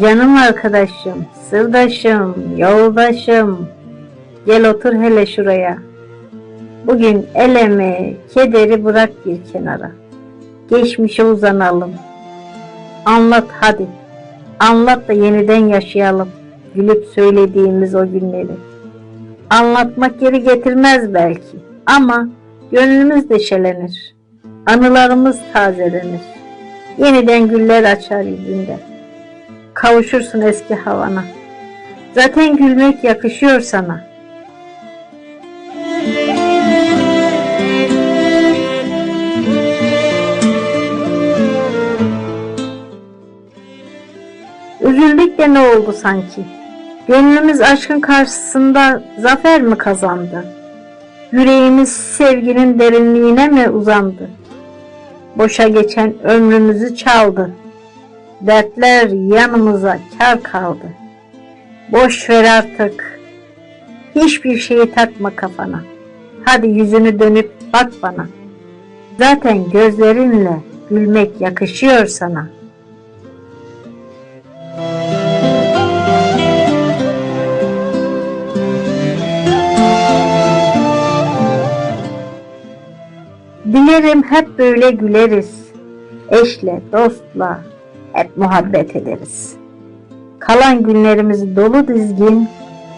Canım arkadaşım, sırdaşım, yoldaşım. Gel otur hele şuraya. Bugün elemi, kederi bırak bir kenara. Geçmişe uzanalım. Anlat hadi. Anlat da yeniden yaşayalım. Gülüp söylediğimiz o günleri. Anlatmak geri getirmez belki. Ama gönlümüz deşelenir. Anılarımız tazelenir. Yeniden güller açar yüzünde. Kavuşursun eski havana. Zaten gülmek yakışıyor sana. Üzüldük de ne oldu sanki? Gönlümüz aşkın karşısında zafer mi kazandı? Yüreğimiz sevginin derinliğine mi uzandı? Boşa geçen ömrümüzü çaldı. Dertler yanımıza kar kaldı. Boş ver artık. Hiçbir şeyi takma kafana. Hadi yüzünü dönüp bak bana. Zaten gözlerinle gülmek yakışıyor sana. Dilerim hep böyle güleriz. Eşle, dostla hep muhabbet ederiz. Kalan günlerimizi dolu dizgin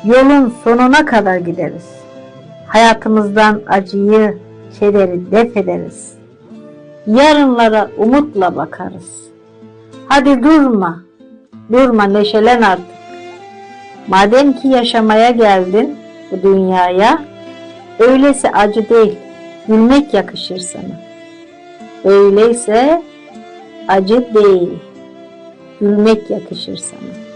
yolun sonuna kadar gideriz. Hayatımızdan acıyı, kederi def ederiz. Yarınlara umutla bakarız. Hadi durma, durma neşelen artık. Madem ki yaşamaya geldin bu dünyaya, öyleyse acı değil, gülmek yakışır sana. Öyleyse acı değil, gülmek yakışır sana.